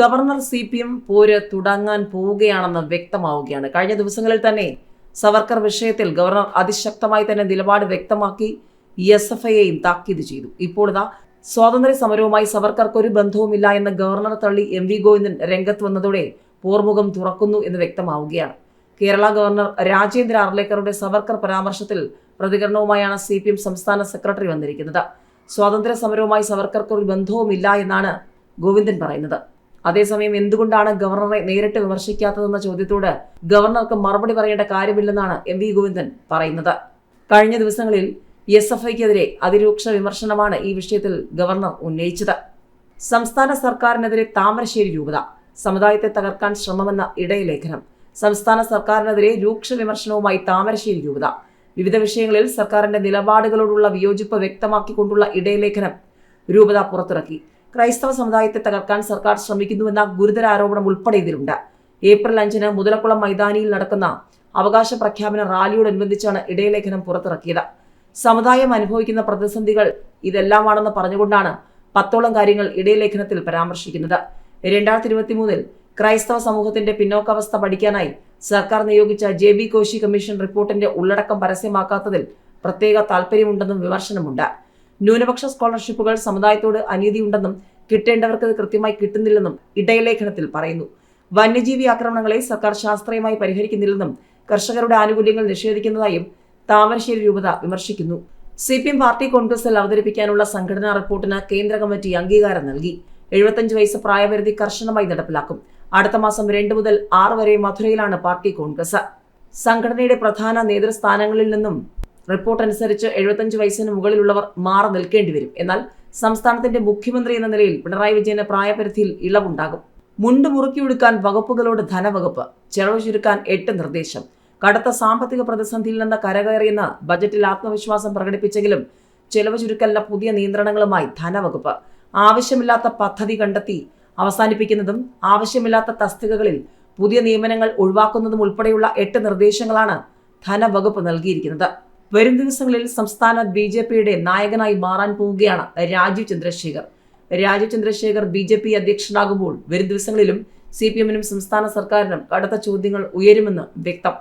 Governor C P M പോര് തുടങ്ങാൻ പോവുകയാണെന്ന് വ്യക്തമാവുകയാണ്. കഴിഞ്ഞ ദിവസങ്ങളിൽ തന്നെ സവർക്കർ വിഷയത്തിൽ ഗവർണർ അതിശക്തമായി തന്നെ നിലപാട് വ്യക്തമാക്കി എസ് എഫ് ഐയെയും താക്കീത് ചെയ്തു. ഇപ്പോൾ സ്വാതന്ത്ര്യ സമരവുമായി സവർക്കർക്ക് ഒരു ബന്ധവുമില്ല എന്ന് ഗവർണർ തള്ളി എം വി ഗോവിന്ദൻ രംഗത്ത് വന്നതോടെ പോർമുഖം തുറക്കുന്നു എന്ന് വ്യക്തമാവുകയാണ്. കേരള ഗവർണർ രാജേന്ദ്ര അർലേക്കറുടെ സവർക്കർ പരാമർശത്തിൽ പ്രതികരണവുമായാണ് സി പി എം സംസ്ഥാന സെക്രട്ടറി വന്നിരിക്കുന്നത്. സ്വാതന്ത്ര്യ സമരവുമായി സവർക്കർക്ക് ഒരു ബന്ധവുമില്ല എന്നാണ് ഗോവിന്ദൻ പറയുന്നത്. അതേസമയം എന്തുകൊണ്ടാണ് ഗവർണറെ നേരിട്ട് വിമർശിക്കാത്തതെന്ന ചോദ്യത്തോട് ഗവർണർക്ക് മറുപടി പറയേണ്ട കാര്യമില്ലെന്നാണ് എം വി ഗോവിന്ദൻ പറയുന്നത്. കഴിഞ്ഞ ദിവസങ്ങളിൽ എസ് എഫ് ഐക്കെതിരെ അതിരൂക്ഷ വിമർശനമാണ് ഈ വിഷയത്തിൽ ഗവർണർ ഉന്നയിച്ചത്. സംസ്ഥാന സർക്കാരിനെതിരെ താമരശ്ശേരി രൂപത സമുദായത്തെ തകർക്കാൻ ശ്രമമെന്ന ഇടയലേഖനം സംസ്ഥാന സർക്കാരിനെതിരെ രൂക്ഷ വിമർശനവുമായി താമരശ്ശേരി രൂപത വിവിധ വിഷയങ്ങളിൽ സർക്കാരിന്റെ നിലപാടുകളോടുള്ള വിയോജിപ്പ് വ്യക്തമാക്കിക്കൊണ്ടുള്ള ഇടയലേഖനം രൂപത പുറത്തിറക്കി. ക്രൈസ്തവ സമുദായത്തെ തകർക്കാൻ സർക്കാർ ശ്രമിക്കുന്നുവെന്ന ഗുരുതര ആരോപണം ഉൾപ്പെടെ ഇതിലുണ്ട്. ഏപ്രിൽ അഞ്ചിന് മുതലക്കുളം മൈതാനിയിൽ നടക്കുന്ന അവകാശ പ്രഖ്യാപന റാലിയോടനുബന്ധിച്ചാണ് ഇടയലേഖനം പുറത്തിറക്കിയത്. സമുദായം അനുഭവിക്കുന്ന പ്രതിസന്ധികൾ ഇതെല്ലാമാണെന്ന് പറഞ്ഞുകൊണ്ടാണ് പത്തോളം കാര്യങ്ങൾ ഇടയലേഖനത്തിൽ പരാമർശിക്കുന്നത്. രണ്ടായിരത്തി ഇരുപത്തി മൂന്നിൽ ക്രൈസ്തവ സമൂഹത്തിന്റെ പിന്നോക്കാവസ്ഥ പഠിക്കാനായി സർക്കാർ നിയോഗിച്ച ജെ ബി കോശി കമ്മീഷൻ റിപ്പോർട്ടിന്റെ ഉള്ളടക്കം പരസ്യമാക്കാത്തതിൽ പ്രത്യേക താൽപ്പര്യമുണ്ടെന്നും വിമർശനമുണ്ട്. ന്യൂനപക്ഷ സ്കോളർഷിപ്പുകൾ സമുദായത്തോട് അനീതിയുണ്ടെന്നും കിട്ടേണ്ടവർക്ക് അത് കൃത്യമായി കിട്ടുന്നില്ലെന്നും ഇടയലേഖനത്തിൽ പറയുന്നു. വന്യജീവി ആക്രമണങ്ങളെ സർക്കാർ ശാസ്ത്രീയമായി പരിഹരിക്കുന്നില്ലെന്നും കർഷകരുടെ ആനുകൂല്യങ്ങൾ നിഷേധിക്കുന്നതായും താമരശ്ശേരി രൂപത വിമർശിക്കുന്നു. സി പി എം പാർട്ടി കോൺഗ്രസിൽ അവതരിപ്പിക്കാനുള്ള സംഘടനാ റിപ്പോർട്ടിന് കേന്ദ്ര കമ്മിറ്റി അംഗീകാരം നൽകി. എഴുപത്തഞ്ച് വയസ്സ് പ്രായപരിധി കർശനമായി നടപ്പിലാക്കും. അടുത്ത മാസം രണ്ട് മുതൽ ആറ് വരെ മധുരയിലാണ് പാർട്ടി കോൺഗ്രസ്. സംഘടനയുടെ പ്രധാന നേതൃസ്ഥാനങ്ങളിൽ നിന്നും റിപ്പോർട്ട് അനുസരിച്ച് എഴുപത്തഞ്ച് വയസ്സിന് മുകളിലുള്ളവർ മാറി നിൽക്കേണ്ടി വരും. എന്നാൽ സംസ്ഥാനത്തിന്റെ മുഖ്യമന്ത്രി എന്ന നിലയിൽ പിണറായി വിജയന് പ്രായപരിധിയിൽ ഇളവുണ്ടാകും. മുണ്ട് മുറുക്കിയെടുക്കാൻ വകുപ്പുകളോട് ധനവകുപ്പ് ചെലവ് ചുരുക്കാൻ എട്ട് നിർദ്ദേശം. കടുത്ത സാമ്പത്തിക പ്രതിസന്ധിയിൽ നിന്ന് കരകയറിയെന്ന് ബജറ്റിൽ ആത്മവിശ്വാസം പ്രകടിപ്പിച്ചെങ്കിലും ചെലവ് ചുരുക്കലിന് പുതിയ നിയന്ത്രണങ്ങളുമായി ധനവകുപ്പ്. ആവശ്യമില്ലാത്ത പദ്ധതി കണ്ടെത്തി അവസാനിപ്പിക്കുന്നതും ആവശ്യമില്ലാത്ത തസ്തികകളിൽ പുതിയ നിയമനങ്ങൾ ഒഴിവാക്കുന്നതും ഉൾപ്പെടെയുള്ള എട്ട് നിർദ്ദേശങ്ങളാണ് ധനവകുപ്പ് നൽകിയിരിക്കുന്നത്. വരും ദിവസങ്ങളിൽ സംസ്ഥാന ബി ജെ പിയുടെ നായകനായി മാറാൻ പോവുകയാണ് Rajeev Chandrasekhar. Rajeev Chandrasekhar B J P അധ്യക്ഷനാകുമ്പോൾ വരും ദിവസങ്ങളിലും സി പി എമ്മിനും സംസ്ഥാന സർക്കാരിനും കടുത്ത ചോദ്യങ്ങൾ ഉയരുമെന്ന് വ്യക്തം.